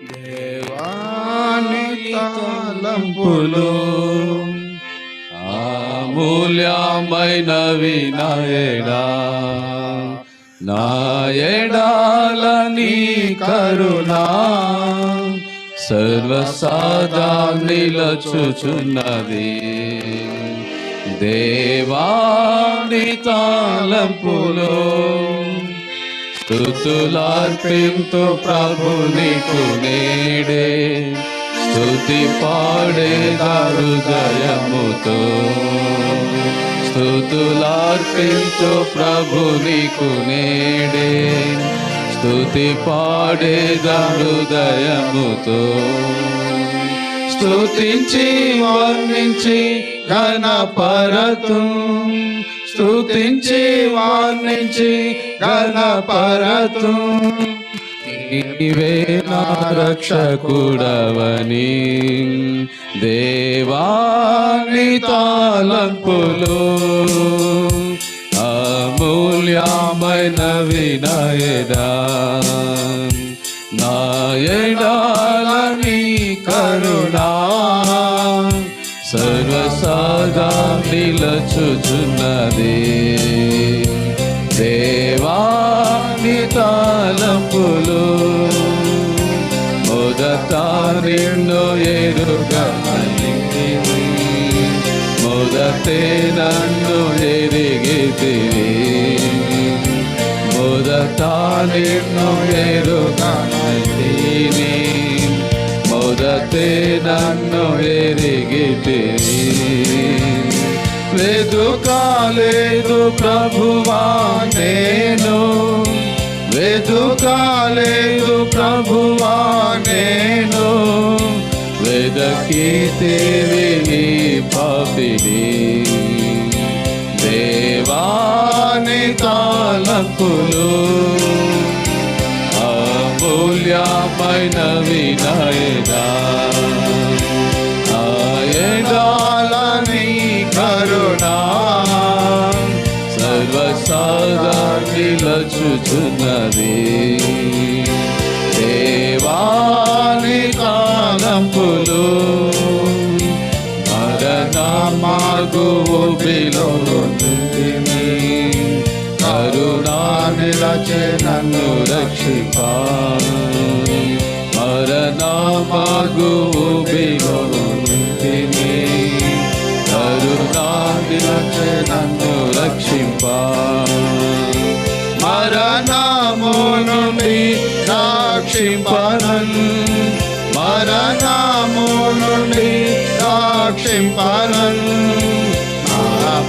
దేవాని తలంపులు అమూల్యమైనవి నాయడా నాయడాలని కరుణా సర్వసాదా నిలచుచున్నది దేవాని తాళంపులో స్థుతులార్పింతు ప్రభు నీకు నేడే. స్థుతి పాడే హృదయముతో స్థుతులార్పింతు ప్రభు నీకు నేడే. స్థుతి పాడే హృదయముతో స్థుతించి వర్ణించి ఘన పరతు స్థుతించి వర్ణించి ఘనపరతు నీవే నా రక్షకుడవని దేవాని తాళంపులు. అమూల్యమైన వినయడా నాయడాలని కరుణా. సర్వసాగా నిలచుచున్నదే. దేవాని తాళంపులు మొదట నిన్ను ఎరుగా మొదటే నన్ను ఎరిగితివి. మొదట నిన్ను ఎరుగనీని మొదటే నన్ను ఎరిగితివి. వెదుకాలేదు ప్రభువా నేను. వెదుకాలేదు ప్రభువా నేను. వెదకితేవి విని పాపిని. దేవాని తాలకులు అమూల్యమైన వినయదా నిలుచున్నది దేవాని కాలంపులు మరణ మార్గుబిలో కరుణా నిలచే నన్ను రక్షిపా మరణ మార్గుబిలో కరుణా నిలచే నన్ను రక్షింపా రక్షింపనన్ మరణము నుండి రక్షింపనన్ నా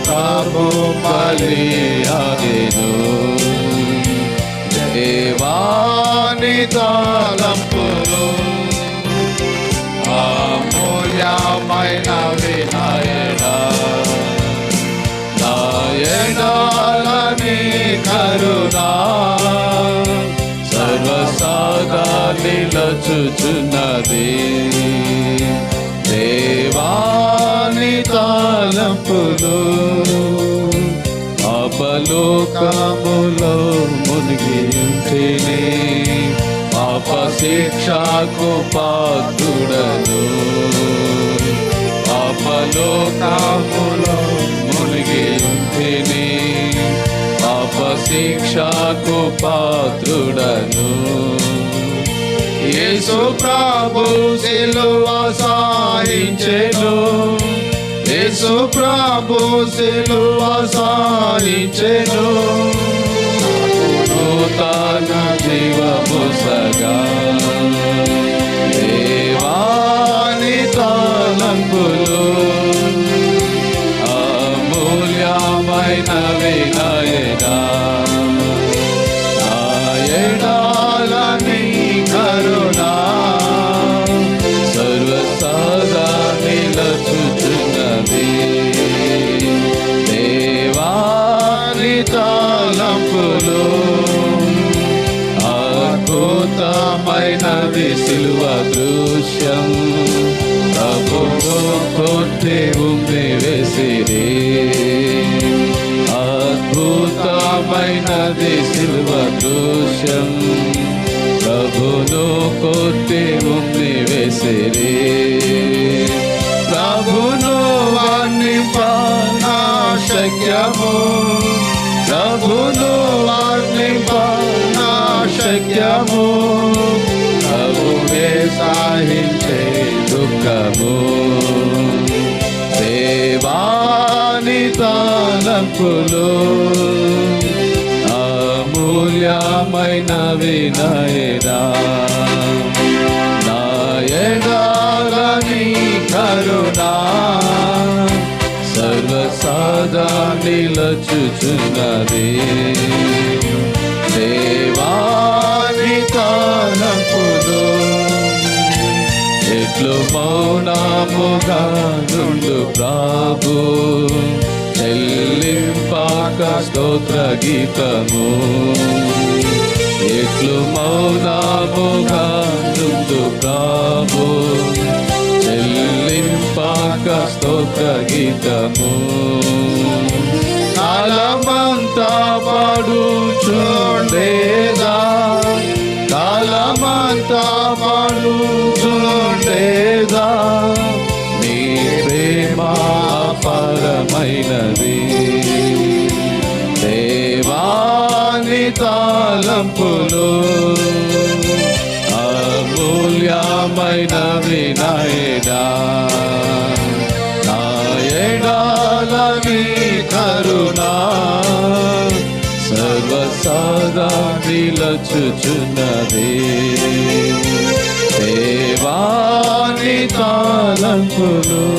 ప్రభు బలియాగెను దేవాని తాళంపులు. అమూల్యమైన వినాయనా నాయనాలని కరుణా. నిలచుచున్నది దేవాని తాళంపులు అపలోకములో మునిగి ఉంటేనే అపశిక్షకు శిక్షకు పాత్రుడను. అపలోక యేసు ప్రభు సిలువ సాయించెను యేసు ప్రభు సిలువ సాయించెను అద్భుతమైనది సిలువ దృశ్యం. ప్రభువు కొట్టి ఉమ్మి వేసిరి అద్భుతమైనది సిలువ దృశ్యం. ప్రభును కొట్టి ఉమ్మి వేసిరి ప్రభును వర్ణింపనా శక్యము. ప్రభును శక్యము ప్రభువే సాహించే దుఃఖము. దేవాని తలంపులు అమూల్యమైన వినయరా నాయగాని కరుణా సర్వసాదా నిలచుచున్నది. దేవాని కానప్పుడు ఎట్లు మౌనముగా నుండు ప్రభు. చెల్లింపాక స్తోత్ర గీతము. ఎట్లు మౌనముగా నుండు ప్రభు. చెల్లింపాక స్తోత్ర గీతము. కాలమంతా పాడు కాలమంతా నీ ప్రేమ పరమైనది దేవాని తాలంపులు అమూల్యమైన వినాయడా. నాయడాలని కరుణా సర్వసాదా నిలచుచున్నది. దేవాని తాలంపులు